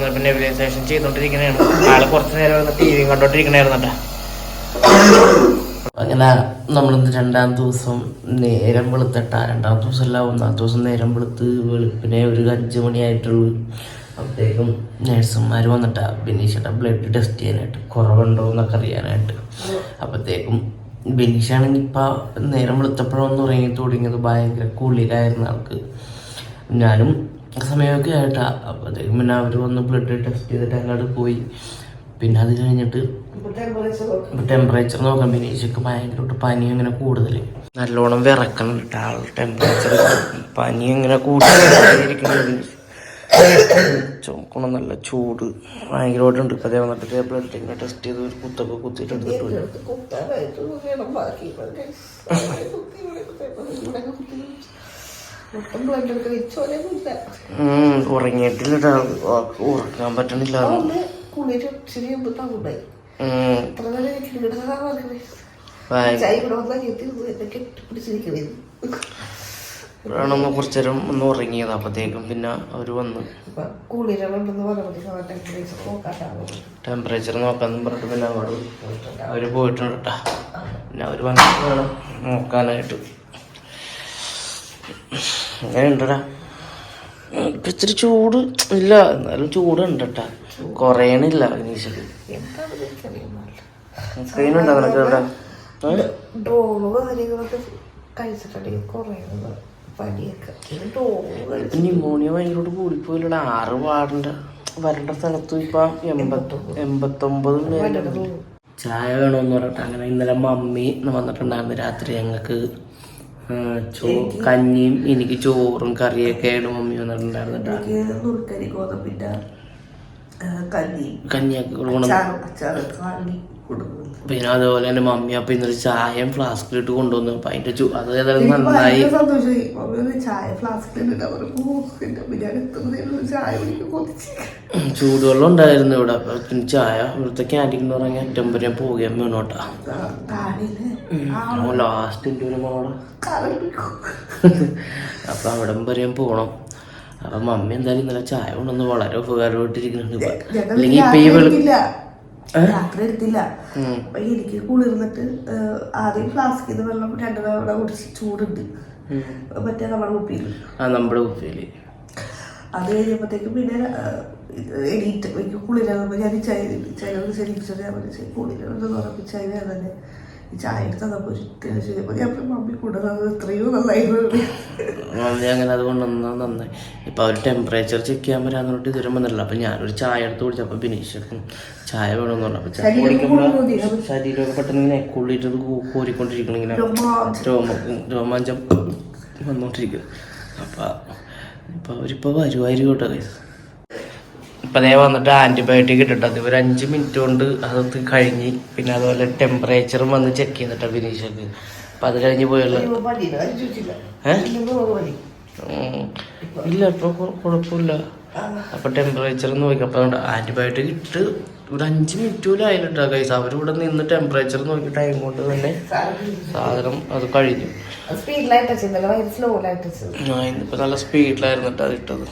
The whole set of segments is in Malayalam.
പിന്നെ നെബിലൈസേഷൻ ആൾ കുറച്ചു നേരം ടി വി കണ്ടോണ്ടിരിക്കണായിരുന്നു അങ്ങനെ നമ്മൾ രണ്ടാം ദിവസം നേരം വെളുത്തിട്ട. രണ്ടാം ദിവസം അല്ല ഒന്നാം ദിവസം നേരം വെളുത്ത് വെളുപ്പിനെ ഒരു അഞ്ച് മണിയായിട്ടുള്ളൂ. അപ്പോഴേക്കും നേഴ്സുമാർ വന്നിട്ടാ ബിനീഷയുടെ ബ്ലഡ് ടെസ്റ്റ് ചെയ്യാനായിട്ട് കുറവുണ്ടോ എന്നൊക്കെ അറിയാനായിട്ട്. അപ്പോഴത്തേക്കും ബിനീഷാണെങ്കിൽ ഇപ്പം നേരം വെളുത്തപ്പോഴൊന്നും ഉറങ്ങി തുടങ്ങിയത് ഭയങ്കര കുളിരായിരുന്നു ആൾക്ക്. ഞാനും സമയമൊക്കെ ആയിട്ടാ. അപ്പോഴത്തേക്കും പിന്നെ അവർ വന്ന് ബ്ലഡ് ടെസ്റ്റ് ചെയ്തിട്ട് അങ്ങോട്ട് പോയി. പിന്നെ അത് കഴിഞ്ഞിട്ട് ടെമ്പറേച്ചർ നോക്കാൻ ഈശക്ക് ഭയങ്കരമായിട്ട് പനി അങ്ങനെ കൂടുതൽ നല്ലോണം വിറക്കണം കേട്ടോ ആൾ ടെമ്പറേച്ചർ പനി അങ്ങനെ കൂടുതൽ നല്ല ചൂട്. ഭയങ്കരമായിട്ടുണ്ട്. ഇപ്പം അതേ വന്നിട്ട് ബ്ലഡ് ഇങ്ങനെ ടെസ്റ്റ് ചെയ്ത് ഒരു കുത്തൊക്കെ കുത്തിയിട്ട് ഉറങ്ങിയിട്ടില്ല ഉറക്കാൻ പറ്റണില്ല. ഉം. ഭയങ്കര വേണമെന്ന് കുറച്ചു നേരം ഒന്ന് ഉറങ്ങിയത്. അപ്പത്തേക്കും പിന്നെ അവർ വന്ന്. ടെമ്പറേച്ചർ നോക്കാന്ന് പറഞ്ഞിട്ട് പിന്നെ അവിടെ അവർ പോയിട്ടുണ്ട് കേട്ടാ പിന്നെ അവർ വന്നിട്ട് വേണം നോക്കാനായിട്ട്. അങ്ങനെ ഉണ്ടടാ ഇപ്പൊ ഇച്ചിരി ചൂട് ഇല്ല എന്നാലും ചൂടുണ്ട് കേട്ടാ കുറയണില്ല ഇനീഷ്യൽ സ്ക്രീൻ ഉണ്ടോ നിനക്ക് ഇവിടെ ഏ? ഡോൾ കാര്യങ്ങളൊക്കെ കഴിച്ചിട്ടുണ്ടെങ്കിൽ കുറേ പനിയൊക്കെ. ഇത് ഡോൾ ഇപ്പൊ ന്യൂമോണിയ ഭയങ്കരോട് കൂടിപ്പോയില്ലടാ. ആറ് വാർഡിന്റെ വരേണ്ട സ്ഥലത്തും ഇപ്പൊ എൺപത്തി എൺപത്തൊമ്പത്. ചായ വേണമെന്ന് പറഞ്ഞിട്ട് അങ്ങനെ ഇന്നലെ മമ്മി വന്നിട്ടുണ്ടായിരുന്നു. രാത്രി ഞങ്ങൾക്ക് ചോ കഞ്ഞിയും എനിക്ക് ചോറും കറിയൊക്കെ ആയിട്ട് മമ്മി വന്നിട്ടുണ്ടായിരുന്നു കഞ്ഞിയൊക്കെ കൊടുക്കണം പിന്നെ അതുപോലെ തന്നെ മമ്മി അപ്പൊ ഇന്നലെ ചായയും ഫ്ലാസ്കിലിട്ട് കൊണ്ടുവന്നു. അപ്പൊ അതിന്റെ ചു അത് ഏതായാലും നന്നായി. സന്തോഷമായി. മമ്മി ചായ ഫ്ലാസ്കിലിട്ട് അവർ ഞാൻ എത്തുന്നതിന് ചായ ചൂടുവെള്ളം ഉണ്ടായിരുന്നു ഇവിടെ. പിന്നെ ചായ ഇവിടുത്തെ ക്യാന്റീൻ എന്ന് പറഞ്ഞാൽ ഏറ്റവും വരെ പോകാൻ വേണോട്ടാ ലാസ്റ്റ് ഒരു മോളെ. അപ്പൊ അവിടെ വരെ പോണം. അപ്പൊ മമ്മി എന്തായാലും ഇന്നലെ ചായ കൊണ്ടുവന്ന് വളരെ ഉപകാരമായിട്ടിരിക്കുന്നുണ്ട്. ഞങ്ങൾ അല്ലെങ്കിൽ ഇപ്പൊ ഈ രാത്രി വെളു എടുത്തില്ല രാത്രി എടുത്തില്ല. അപ്പൊ എനിക്ക് കുളിർന്നിട്ട് ആദ്യം ഫ്ലാസ്കിൽ നിന്ന് വെള്ളം രണ്ടു തവണ കുടിച്ച് ചൂടുണ്ട്. മറ്റേ നമ്മുടെ കുപ്പിയിൽ നമ്മുടെ കുപ്പിയിൽ. അത് കഴിഞ്ഞപ്പോഴത്തേക്കും പിന്നെ എണീറ്റ് എനിക്ക് കുളിരാകുമ്പോൾ ഞാൻ ശരിപ്പിച്ചത് ഞാൻ പറഞ്ഞു കുളിരുന്ന് ഉറപ്പിച്ച് ചായ തന്നെ. ഈ ചായ എടുത്ത് തന്നപ്പോൾ ഒരു ചെയ്തപ്പോൾ ഞാൻ ഇപ്പം മമ്മി കൊണ്ടുവന്നത് എത്രയോ നന്നായിരുന്നു മമ്മി അങ്ങനെ അത് കൊണ്ടുവന്നാ നന്നായി. ഇപ്പൊ അവർ ടെമ്പറേച്ചർ ചെക്ക് ചെയ്യാൻ വരാന്ന് പറഞ്ഞിട്ട് ഇതുവരെ വന്നിട്ടില്ല. അപ്പൊ ഞാനൊരു ചായ എടുത്ത് കുടിച്ചപ്പോ ബിനീഷ് ചായ വേണമെന്ന് പറഞ്ഞു. അപ്പൊ ചായ ശരീരം കുടിക്കുമ്പോ കുളിർന്നു തീരും. ശരീരമൊക്കെ പെട്ടെന്ന് ഇങ്ങനെ കുളിയിട്ട് കോരിക്കൊണ്ടിരിക്കണം ഇങ്ങനെ. രോമാഞ്ചം. രോമ രോമാഞ്ചം വന്നോണ്ടിരിക്കും. അപ്പൊ ഇപ്പൊ അവരിപ്പോ വരുമായിരിക്കും കേട്ടോ. ഇപ്പൊ ദേ വന്നിട്ട് ആന്റിബയോട്ടിക് ഇട്ടിട്ടത് ഒരു അഞ്ച് മിനിറ്റ് കൊണ്ട് അത് കഴിഞ്ഞ് പിന്നെ അതുപോലെ ടെമ്പറേച്ചറും വന്ന് ചെക്ക് ചെയ്തിട്ടാ വിനീഷക്ക്. അപ്പൊ അത് കഴിഞ്ഞ് പോയുള്ള ഇല്ല ഇപ്പൊ കുഴപ്പമില്ല. അപ്പൊ ടെമ്പറേച്ചർ നോക്കി. അപ്പൊ ആന്റിബയോട്ടിക് ഇട്ട് ഒരു അഞ്ച് മിനിറ്റ് പോലും ആയില്ല കൈസ് അവരിവിടെ നിന്ന് ടെമ്പറേച്ചർ നോക്കി ടൈം കൊണ്ട് തന്നെ സാധനം അത് കഴിഞ്ഞു. ഇന്നിപ്പോ നല്ല സ്പീഡിലായിരുന്നു അത് ഇട്ടത്.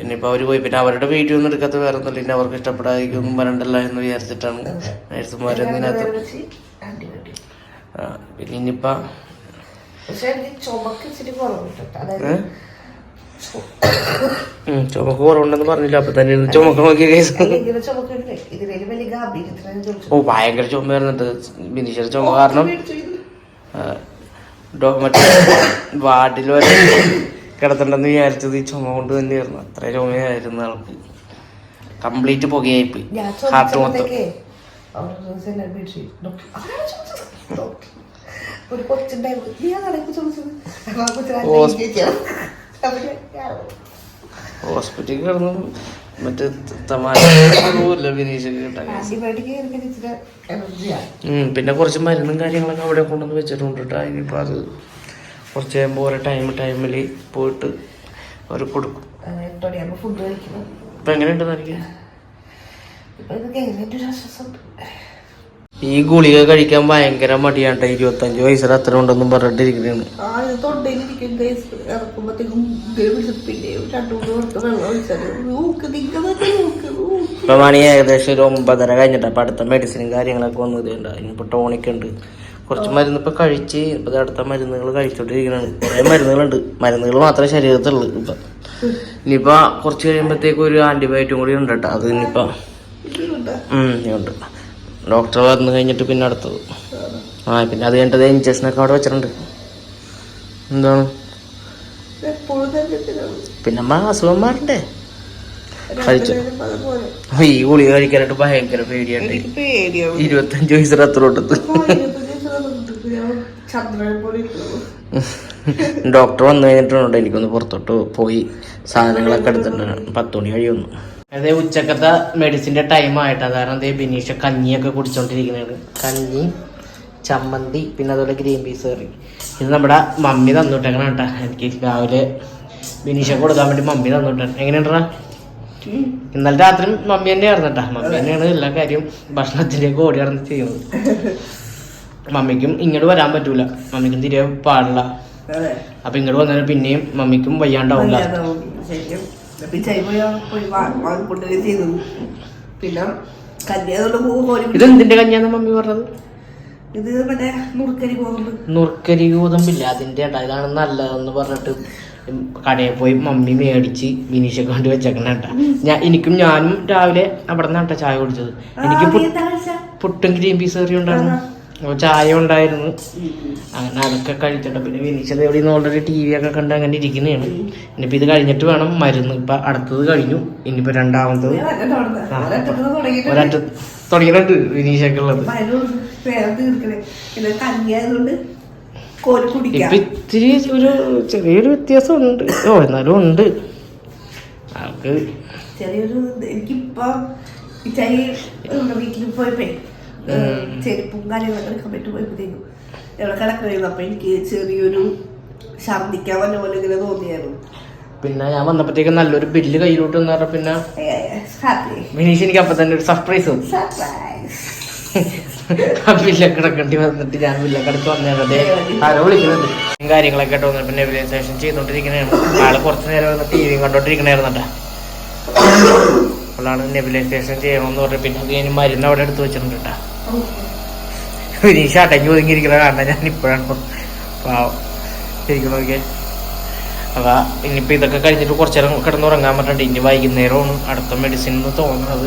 പിന്നെ ഇപ്പൊ അവർ പോയി. പിന്നെ അവരുടെ വീഡിയോ ഒന്നും എടുക്കാത്ത വേറെ ഒന്നും പിന്നെ അവർക്ക് ഇഷ്ടപ്പെടാതിരിക്കൊന്നും വരണ്ടല്ല എന്ന് വിചാരിച്ചിട്ടാണ് നേഴ്സുമാരൊന്നും ഇതിനകത്ത് പിന്നെ ഇനിയിപ്പോൾ ചുമക്ക് കുറവുണ്ടെന്ന് പറഞ്ഞില്ല. അപ്പൊ തന്നെ ചുമക്ക് നോക്കിയ കേസ് ഓ ഭയങ്കര ചുമ വരുന്നുണ്ട്. ബിനീഷർ ചുമ കാരണം മറ്റേ വാർഡിൽ വരെ കിടത്തണ്ടെന്ന് വിചാരിച്ചത് ഈ ചുമ കൊണ്ട് തന്നെയായിരുന്നു. അത്ര ചുമയായിരുന്നു ആൾക്ക്. കംപ്ലീറ്റ് പുകയായിപ്പോയി. ഹാർട്ട് മൊത്തം. ഒരു കൊച്ചുണ്ടായിരുന്നു. നീ അതാണ് ചോദിച്ചത്? ആ ഹോസ്പിറ്റലിൽ കിടന്നു മറ്റേ തമാശല്ല പിന്നെ കുറച്ച് മരുന്നും കാര്യങ്ങളൊക്കെ അവിടെ കൊണ്ടുവന്ന് വെച്ചിട്ടുണ്ട് കേട്ടോ. ഇനിയിപ്പോൾ അത് കുറച്ച് കഴിയുമ്പോൾ ഓരോ ടൈം ടൈമിൽ പോയിട്ട് അവർ കൊടുക്കും. ഇപ്പം എങ്ങനെയുണ്ട് ഈ ഗുളിക കഴിക്കാൻ ഭയങ്കര മടിയാണ്ട ഇരുപത്തഞ്ച് വയസ്സിൽ അത്ര ഉണ്ടെന്നും ഊക്ക് ഇപ്പൊ മണി ഏകദേശം ഒരു ഒമ്പതര കഴിഞ്ഞിട്ട് അപ്പൊ അടുത്ത മെഡിസിനും കാര്യങ്ങളൊക്കെ വന്നത് ഇനിയിപ്പോ ടോണിക് ഉണ്ട്. കുറച്ച് മരുന്ന് ഇപ്പൊ കഴിച്ച് ഇപ്പൊ അടുത്ത മരുന്നുകൾ കഴിച്ചോണ്ടിരിക്കണാണ്. കുറെ മരുന്നുകളുണ്ട്. മരുന്നുകൾ മാത്രമേ ശരീരത്തുള്ളൂ ഇപ്പൊ ഇനിയിപ്പോ കുറച്ച് കഴിയുമ്പോഴത്തേക്ക് ഒരു ആന്റിബയോട്ടിക് കൂടി ഉണ്ട് കേട്ടോ അത് ഇനിയിപ്പോ ഉണ്ട് ഡോക്ടർ വന്നു കഴിഞ്ഞിട്ട് പിന്നെ അടുത്തത്. ആ പിന്നെ അത് കഴിഞ്ഞിട്ട് ഇഞ്ചക്ഷനൊക്കെ അവിടെ വെച്ചിട്ടുണ്ട്. എന്താണ്? പിന്നെ നമ്മ അസുഖം മാറണ്ടേ? കഴിച്ചു? ഈ ഗുളിക കഴിക്കാനായിട്ട് ഭയങ്കര പേടിയാണ് ഇരുപത്തഞ്ച് വയസ്സിൽ അത്ര ഡോക്ടർ വന്നു കഴിഞ്ഞിട്ടുണ്ട്. എനിക്കൊന്ന് പുറത്തോട്ട് പോയി. സാധനങ്ങളൊക്കെ എടുത്തിട്ടുണ്ട് പത്ത് മണി കഴിയുന്നു അതെ ഉച്ചക്കത്തെ മെഡിസിന്റെ ടൈം ആയിട്ട്. കാരണം അതേ ബിനീഷ കഞ്ഞിയൊക്കെ കുടിച്ചോണ്ടിരിക്കുന്നത് കഞ്ഞി ചമ്മന്തി പിന്നെ അതുപോലെ ഗ്രീൻ പീസ് കറി. ഇത് നമ്മുടെ മമ്മി തന്നുവിട്ടേക്കണം കേട്ടാ. എനിക്ക് രാവിലെ ബിനീഷ കൊടുക്കാൻ വേണ്ടി മമ്മി തന്നുവിട്ടാണ് എങ്ങനെയുണ്ടാ? ഇന്നലെ രാത്രി മമ്മി തന്നെ ആയിരുന്നു കേട്ടാ. മമ്മി തന്നെയാണ് എല്ലാ കാര്യവും ഭക്ഷണത്തിലേക്ക് ഓടി നടന്ന് ചെയ്യുന്നത്. മമ്മിക്കും ഇങ്ങോട്ട് വരാൻ പറ്റൂല. മമ്മിക്കും തിരികെ പാടില്ല. അപ്പൊ ഇങ്ങോട്ട് വന്നാൽ പിന്നെയും മമ്മിക്കും വയ്യാണ്ടാവില്ല ഇതെന്തിന്റെ. പിന്നെ കന്യാതുകൊണ്ട് പോകും കോരി ഇത് എന്തിന്റെ കഞ്ഞിയാന്ന് മമ്മി പറഞ്ഞത്? ഇത് മറ്റേ നുറുക്കരി ഗോതമ്പില്ല? അതിന്റെ ഇതാണ് നല്ലതെന്ന് പറഞ്ഞിട്ട് കടയിൽ പോയി മമ്മി മേടിച്ച് മിനീഷെ കൊണ്ട് വെച്ചേക്കണേട്ട ഞാൻ എനിക്കും ഞാനും രാവിലെ അവിടെ നിന്നാട്ട ചായ കുടിച്ചത്. എനിക്ക് പുട്ടും ഗ്രീൻ പീസ് കറി ഉണ്ടായിരുന്നു. ചായ ഉണ്ടായിരുന്നു. അങ്ങനെ അതൊക്കെ കഴിച്ചിട്ട് പിന്നെ വിനീച്ചത് എവിടെ നിന്ന് ഓൾറെഡി ടി വി ഒക്കെ കണ്ട് അങ്ങനെ ഇരിക്കുന്നതാണ്. ഇനിയിപ്പോൾ ഇത് കഴിഞ്ഞിട്ട് വേണം മരുന്ന്. ഇപ്പം അടുത്തത് കഴിഞ്ഞു. ഇനിയിപ്പോൾ രണ്ടാമത്തത്. ഒരറ്റ തുടങ്ങിയിട്ടുണ്ട്. വിനീഷൊക്കെ ഉള്ളത്. ഇപ്പൊ ഇത്തിരി ഒരു ചെറിയൊരു വ്യത്യാസം ഉണ്ട് ഓ എന്നാലും ഉണ്ട്. അവർക്ക് ചെറിയൊരു എനിക്കിപ്പോ വീട്ടിൽ പോയപ്പോ ചെരുപ്പും കാര്യങ്ങളൊക്കെ എടുക്കാൻ പറ്റി പോയപ്പോഴത്തേക്കും ഇവിടെ അപ്പൊ എനിക്ക് ചെറിയൊരു ഛർദിക്കാൻ വന്ന പോലെ ഇങ്ങനെ തോന്നിയായിരുന്നു. പിന്നെ ഞാൻ വന്നപ്പോഴത്തേക്ക് നല്ലൊരു ബില്ല് കയ്യിലോട്ട് എന്ന് പിന്നെ മിനീഷ് വിനീഷ് എനിക്ക് അപ്പൊ തന്നെ ഒരു സർപ്രൈസ് ആ ബില്ലൊക്കെ കിടക്കേണ്ടി വന്നിട്ട് ഞാൻ ബില്ലൊക്കെ വന്നേ ആരോ വിളിക്കുന്നുണ്ട്. കാര്യങ്ങളൊക്കെ ആയിട്ട് വന്നിട്ട് പിന്നെ നെബിലൈസേഷൻ ചെയ്തോണ്ടിരിക്കണായിരുന്നു. ആൾ കുറച്ച് നേരം വന്ന് ടി വി കണ്ടോണ്ടിരിക്കണായിരുന്നട്ടാ അപ്പോഴാണ് നെബിലൈസേഷൻ ചെയ്യണമെന്ന് പറഞ്ഞു പിന്നെ അത് കഴിഞ്ഞ് മരുന്ന് അവിടെ എടുത്ത് വെച്ചിട്ടുണ്ട് കേട്ടാ. വിനീഷ് അടങ്ങി ഒതുങ്ങിയിരിക്കുന്ന കാരണം ഞാൻ ഇപ്പോഴാണ് പാവം. ശരിക്കും നോക്കിയേ. അതാ ഇനിയിപ്പോൾ ഇതൊക്കെ കഴിഞ്ഞിട്ട് കുറച്ച് നേരം കിടന്നുറങ്ങാൻ പറ്റണ്ട ഇനി വൈകുന്നേരമാണ്. അടുത്ത മെഡിസിൻ എന്ന് തോന്നുന്നത്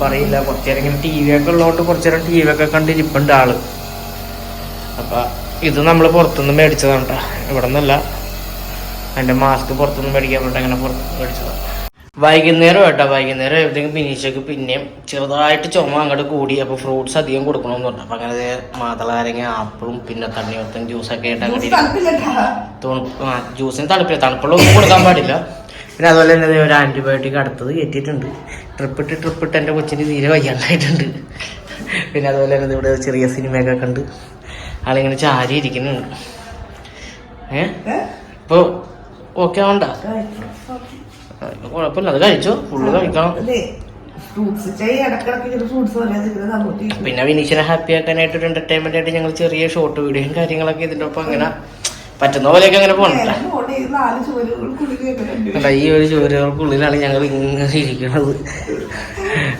പറയില്ല. കുറച്ച് നേരം ഇങ്ങനെ ടി വി ഒക്കെ ഉള്ളതുകൊണ്ട് കുറച്ച് നേരം ടി വി ഒക്കെ കണ്ടിരിപ്പുണ്ട് ആൾ. അപ്പം ഇത് നമ്മൾ പുറത്തുനിന്ന് മേടിച്ചതാണ് കേട്ടോ ഇവിടെ നിന്നല്ല അതിന്റെ മാസ്ക് പുറത്തുനിന്ന് മേടിക്കാൻ പറ്റും അങ്ങനെ പുറത്തുനിന്ന് മേടിച്ചതാണ് വൈകുന്നേരം കേട്ടോ വൈകുന്നേരം എവിടെയെങ്കിലും ബിനീഷക്ക് പിന്നെയും ചെറുതായിട്ട് ചുമ അങ്ങോട്ട് കൂടി അപ്പോൾ ഫ്രൂട്ട്സ് അധികം കൊടുക്കണമെന്ന് പറഞ്ഞു. അപ്പൊ അങ്ങനെ മാതളാരങ്ങ ആപ്പിളും പിന്നെ തണ്ണിമത്തൻ ജ്യൂസൊക്കെ ആയിട്ട് അങ്ങനെ ജ്യൂസിന് തണുപ്പില്ല. തണുപ്പുള്ള ഒന്നും കൊടുക്കാൻ പാടില്ല. പിന്നെ അതുപോലെ തന്നെ ഒരു ആന്റിബയോട്ടിക് അടുത്തത് കയറ്റിയിട്ടുണ്ട്. ട്രിപ്പ് ഇട്ട് ട്രിപ്പ് ഇട്ട് എന്റെ കൊച്ചിന് തീരെ വയ്യാണ്ടായിട്ടുണ്ട്. പിന്നെ അതുപോലെ തന്നെ ഇവിടെ ചെറിയ സിനിമയൊക്കെ കണ്ട് ആളിങ്ങനെ ചാരി ഇരിക്കുന്നുണ്ട് ഏ? ഇപ്പോൾ ഓക്കെ ആവണ്ട. ഇപ്പൊ കുഴപ്പമില്ല അത് കഴിച്ചോ? ഫുള്ള് കഴിക്കണം. പിന്നെ വിനീഷിനെ ഹാപ്പി ആക്കാനായിട്ട് ഒരു എന്റർടൈൻമെന്റ് ആയിട്ട് ഞങ്ങൾ ചെറിയ ഷോർട്ട് വീഡിയോയും കാര്യങ്ങളൊക്കെ ഇതിന്റെ ഒപ്പം അങ്ങനെ പറ്റുന്ന പോലെയൊക്കെ അങ്ങനെ പോകണ്ട ഈ ഒരു ചുവരുകൾക്കുള്ളിലാണ് ഞങ്ങൾ ഇങ്ങനെ ഇരിക്കുന്നത്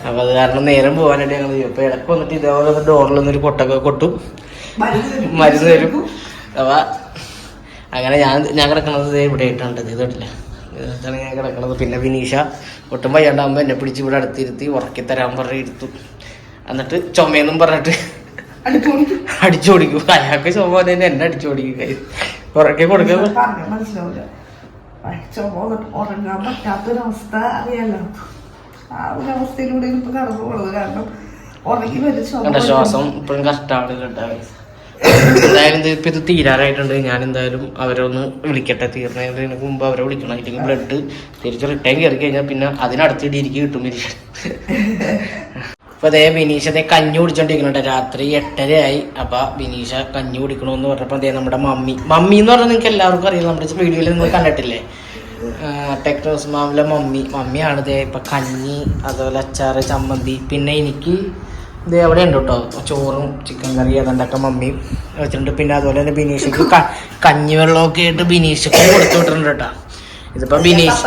അപ്പൊ അത് കാരണം നേരം പോകാനായിട്ട് ഞങ്ങൾ ഇപ്പൊ ഇടയ്ക്ക് വന്നിട്ട് ഇതേപോലെ ഡോറിൽ ഒരു കൊട്ടൊക്കെ കൊട്ടും. മരുന്ന് തരും. അപ്പൊ അങ്ങനെ ഞാൻ ഞാൻ കിടക്കുന്നത് ഇവിടെ ആയിട്ടുണ്ട് ഇത് ഞാൻ കിടക്കണത്. പിന്നെ വിനീഷ ഒട്ടും വയ്യാണ്ടാകുമ്പോൾ എന്നെ പിടിച്ച് ഇവിടെ അടുത്തിരുത്തി ഉറക്കി തരാൻ പറഞ്ഞ് ഇരുത്തും. എന്നിട്ട് ചുമയെന്നും പറഞ്ഞിട്ട് അടിച്ചോടിക്കും. അയാൾക്ക് ചുമ കഴിഞ്ഞാൽ എന്നെ അടിച്ചോടിക്കും കൈ. ഉറക്കി കൊടുക്കുന്നു പറഞ്ഞാൽ മനസ്സിലാവില്ല ചുമ വന്നിട്ട് ഉറങ്ങാൻ പറ്റാത്തൊരവസ്ഥ അറിയാലോ. ആ ഒരു അവസ്ഥയിലൂടെ ഇപ്പൊ കടന്നു പോണത് കാരണം ഉറങ്ങി വരും ശ്വാസം ഇപ്പോഴും കഷ്ടമാണ് കേട്ടോ. എന്തായാലും ഇത് ഇപ്പൊ ഇത് തീരാറായിട്ടുണ്ട്. ഞാൻ എന്തായാലും അവരെ ഒന്ന് വിളിക്കട്ടെ. തീർന്നതിന് മുമ്പ് അവരെ വിളിക്കണം. അല്ലെങ്കിൽ ബ്ലഡ് തിരിച്ച് റിട്ടേൺ കയറി കഴിഞ്ഞാൽ പിന്നെ അതിനടുത്തിട്ട് ഇരിക്കും കിട്ടും ഇരിക്കും അപ്പൊ അതേ ബിനീഷ് അതേ കഞ്ഞി കുടിച്ചോണ്ടിരിക്കുന്നുണ്ട് രാത്രി എട്ടരയായി. അപ്പൊ ബിനീഷ കഞ്ഞി കുടിക്കണമെന്ന് പറഞ്ഞപ്പോൾ അതേ നമ്മുടെ മമ്മി. മമ്മി എന്ന് പറഞ്ഞാൽ നിങ്ങൾക്ക് എല്ലാവർക്കും അറിയാം നമ്മുടെ വീഡിയോയിൽ നിങ്ങൾ കണ്ടിട്ടില്ലേ? ടെക്നോസ് മാമിലെ മമ്മി. മമ്മിയാണ് ഇതേ ഇപ്പൊ കഞ്ഞി അതുപോലെ അച്ചാറ് ചമ്മന്തി. പിന്നെ എനിക്ക് ഇത് എവിടെ ഉണ്ട് കേട്ടോ. ചോറും ചിക്കൻ കറി ഏതാണ്ടൊക്കെ മമ്മി വെച്ചിട്ടുണ്ട്. പിന്നെ അതുപോലെ തന്നെ ബിനീഷക്ക് കഞ്ഞിവെള്ളമൊക്കെ ആയിട്ട് ബിനീഷക്ക് കൊടുത്തു വിട്ടിട്ടുണ്ട് കേട്ടോ. ഇതിപ്പോ ബിനീഷ്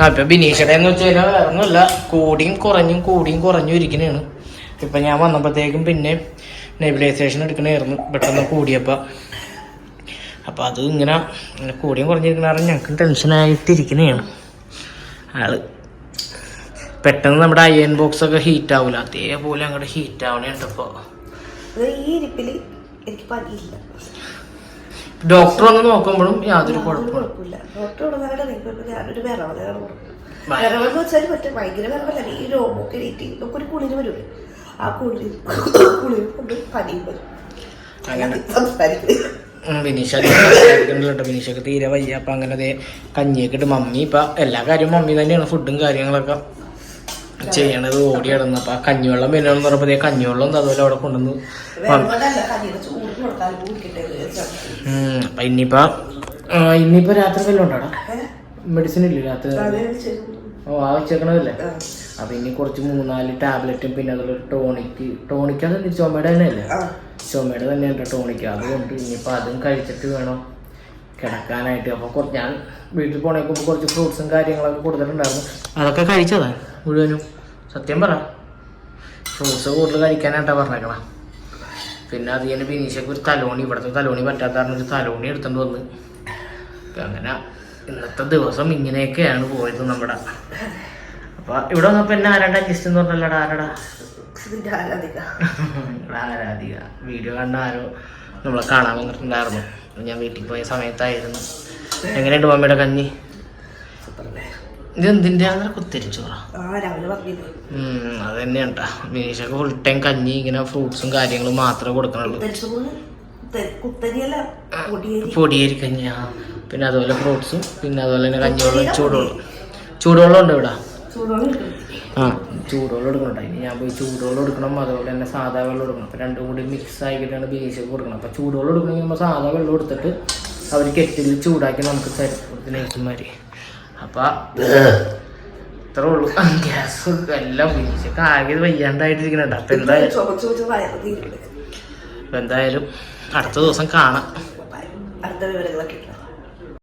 ആ ഇപ്പൊ ബിനീഷയുടെ എന്ന് വെച്ച് കഴിഞ്ഞാൽ വേറെ ഒന്നുമില്ല കൂടിയും കുറഞ്ഞും കൂടിയും കുറഞ്ഞും ഇരിക്കണേണ്. ഇപ്പൊ ഞാൻ വന്നപ്പോഴത്തേക്കും പിന്നെ നെബിലൈസേഷൻ എടുക്കണായിരുന്നു. പെട്ടെന്ന് കൂടിയപ്പോ. അപ്പൊ അത് ഇങ്ങനെ ഇങ്ങനെ കൂടിയും കുറഞ്ഞിരിക്കണ കാരണം ഞങ്ങൾക്ക് ടെൻഷനായിട്ടിരിക്കണേണ്. ആൾ പെട്ടെന്ന് നമ്മുടെ അയൺ ബോക്സ് ഒക്കെ ഹീറ്റ് ആവൂല. അതേപോലെ അങ്ങോട്ട് ഹീറ്റ് ആവണേണ്ട് ഡോക്ടർ വന്ന് നോക്കുമ്പോഴും യാതൊരു കുഴപ്പമില്ല. ഡോക്ടർ ഉള്ളതാണ് ഇപ്പൊ ഞാനൊരു വിറവലാണ് ഭയ- വിറവെന്ന് വെച്ചാൽ മറ്റേ ഭയങ്കര വിറവല്ല. ഈ രോമൊക്കെ ഇരിക്കും നമുക്ക് ഒരു കുളിര് വരും. ആ കുളിര് കുളിര് കൊണ്ട് പനിയും വരും. അങ്ങനെ. സംസാരിക്കുന്നത് ഉം, ബിനീഷ കേട്ടോ ബിനീഷൊക്കെ തീരെ വയ്യ. അപ്പൊ അങ്ങനെ അതേ കഞ്ഞിയൊക്കെ ഇട്ട് മമ്മി ഇപ്പൊ എല്ലാ കാര്യവും മമ്മി തന്നെയാണ്. ഫുഡും കാര്യങ്ങളൊക്കെ ചെയ്യണത് ഓടി കിടന്നു അപ്പൊ ആ കഞ്ഞിവെള്ളം വരണമെന്ന് പറഞ്ഞപ്പോ കഞ്ഞിവെള്ളം അതുപോലെ അവിടെ കൊണ്ടുവന്ന് അപ്പൊ ഇനിയിപ്പോ ഇനിയിപ്പോ രാത്രി വല്ലതും ഉണ്ടോടാ മെഡിസിൻ ഇല്ല രാത്രി? ഓ ആ വെച്ചേക്കണതല്ലേ? അപ്പൊ ഇനി കുറച്ച് മൂന്നാൽ ടാബ്ലറ്റും പിന്നെ അതുപോലെ ടോണിക്ക് ടോണിക്ക് അത് ചുമയുടെ തന്നെയല്ലേ? ചുമയുടെ തന്നെയുണ്ട് ടോണിക്ക് അതുകൊണ്ട് ഇനിയിപ്പോൾ അതും കഴിച്ചിട്ട് വേണം കിടക്കാനായിട്ട്. അപ്പോൾ കുറച്ച് ഞാൻ വീട്ടിൽ പോണേക്കുമ്പോൾ കുറച്ച് ഫ്രൂട്ട്സും കാര്യങ്ങളൊക്കെ കൊടുത്തിട്ടുണ്ടായിരുന്നു. അതൊക്കെ കഴിച്ചതാ മുഴുവനും? സത്യം പറ. ഫ്രൂട്ട്സ് കൂടുതൽ കഴിക്കാനായിട്ടാ പറഞ്ഞേക്കണ. പിന്നെ അത് കഴിഞ്ഞ് ബിനീഷക്ക് ഒരു തലോണി ഇവിടുത്തെ തലോണി പറ്റാത്ത കാരണം ഒരു തലോണി എടുത്തോണ്ട് വന്ന്. അങ്ങനെ ഇന്നത്തെ ദിവസം ഇങ്ങനെയൊക്കെയാണ് പോയത് നമ്മുടെ. അപ്പൊ ഇവിടെ വന്നപ്പോ എന്നെ ആരാണ്ട് അഡ്ജസ്റ്റ് എന്ന് പറഞ്ഞല്ലടാ ആരാടാ? ആരാധിക. വീഡിയോ കണ്ട ആരോ നമ്മളെ കാണാൻ വന്നിട്ടുണ്ടായിരുന്നു. ഞാൻ വീട്ടിൽ പോയ സമയത്തായിരുന്നു. എങ്ങനെയുണ്ട് മമ്മിയുടെ കഞ്ഞി? ഇത് എന്തിന്റെ കുത്തിരിച്ചോറ അത് തന്നെയാണ് കേട്ടാ ഫുൾ ടൈം കഞ്ഞി ഇങ്ങനെ ഫ്രൂട്ട്സും കാര്യങ്ങളും മാത്രമേ കൊടുക്കണുള്ളൂ. പൊടിയേരി. കഞ്ഞി ആ. പിന്നെ അതുപോലെ ഫ്രൂട്ട്സും പിന്നെ അതുപോലെ തന്നെ കഞ്ഞിവെള്ളം ചൂടുവെള്ളം. ചൂടുവെള്ളം ഉണ്ട് ഇവിടെ? ആ ചൂടുവെള്ളം എടുക്കണം ഇനി ഞാൻ പോയി ചൂടുവെള്ളം എടുക്കണം അതുപോലെ തന്നെ സാധാ വെള്ളം എടുക്കണം. അപ്പോൾ രണ്ടും കൂടി മിക്സ് ആക്കിയിട്ടാണ് ബീച്ചൊക്കെ കൊടുക്കണം. അപ്പോൾ ചൂടുവെള്ളം എടുക്കണമെങ്കിൽ നമ്മൾ സാധാ വെള്ളം എടുത്തിട്ട് അവർ കെറ്റിൽ ചൂടാക്കി നമുക്ക് തരും. നേഴ്സുമാർ അപ്പം ഇത്രേ ഉള്ളൂ. ഗ്യാസ് എല്ലാം ആകെ അപ്പൊ എന്തായാലും എന്തായാലും അടുത്ത ദിവസം കാണാം. അടുത്ത വിവരങ്ങളൊക്കെ